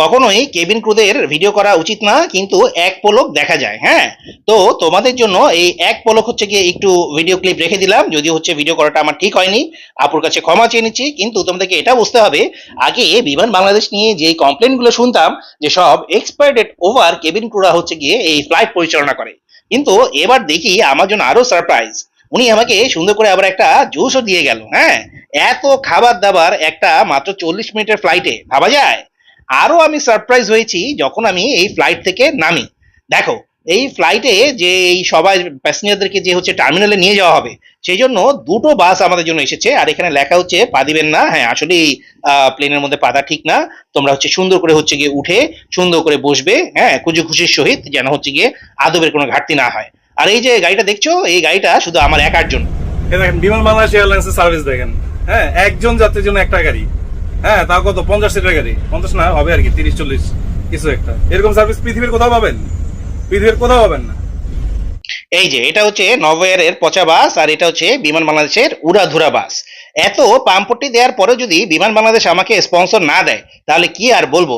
কখনোই cabin ক্রুদের video করা উচিত না, কিন্তু এক পলক দেখা যায় হ্যাঁ? তো তোমাদের জন্য এই এক পলক হচ্ছে গিয়ে একটু ভিডিও ক্লিপ রেখে দিলাম যদি হচ্ছে ভিডিও করাটা আমার ঠিক হয়নি, আপুর কাছে ক্ষমা চেয়ে নিচ্ছি, কিন্তু তোমাদেরকে এটা বুঝতে হবে, আগে বিমান বাংলাদেশ নিয়ে যে কমপ্লেনগুলো শুনতাম, যে সব এক্সপায়ার ওভার কেবিন ক্রুরা হচ্ছে গিয়ে এই ফ্লাইট পরিচালনা করে। কিন্তু এবার দেখি আমার জন্য আরও সারপ্রাইজ উনি আমাকে সুন্দর করে আবার একটা জুসও দিয়ে গেল হ্যাঁ? এত খাবার দাবার একটা মাত্র চল্লিশ মিনিটের ফ্লাইটে ভাবা যায়? আরও আমি সারপ্রাইজ হয়েছি যখন আমি এই ফ্লাইট থেকে নামি। দেখো, এই ফ্লাইটে যে এই সবাই প্যাসেঞ্জারদেরকে যে হচ্ছে টার্মিনালে নিয়ে যাওয়া হবে, সেই জন্য দুটো বাস আমাদের জন্য এসেছে। আর এখানে লেখা হচ্ছে, পা দিবেন না। হ্যাঁ আসলে এই প্লেনের মধ্যে পাতা ঠিক না। তোমরা হচ্ছে সুন্দর করে হচ্ছে গিয়ে উঠে, সুন্দর করে বসবে হ্যাঁ কুজু খুশির সহিত যেন হচ্ছে গিয়ে আদবের কোনো ঘাটতি না হয়। আর এই যে গাড়িটা দেখছ, এই গাড়িটা শুধু আমার একার জন্য বিমান বাংলাদেশ এয়ারলাইন্সের সার্ভিস দেখেন। হ্যাঁ একজন যাত্রীর জন্য একটা গাড়ি। হ্যাঁ তাও কত? পঞ্চাশ সিটের গাড়ি। পঞ্চাশ না, হবে আর কি, তিরিশ, চল্লিশ, কিছু একটা। এরকম সার্ভিস পৃথিবীর কোথাও পাবেন? পৃথিবীর কোথাও পাবেন না। এই যে, এটা হচ্ছে নভোয়ারের পচা বাস, আর এটা হচ্ছে বিমান বাংলাদেশের উড়াধুরা বাস। এত পাম্পটি দেওয়ার পরে যদি বিমান বাংলাদেশ আমাকে স্পন্সর না দেয়, তাহলে কি আর বলব?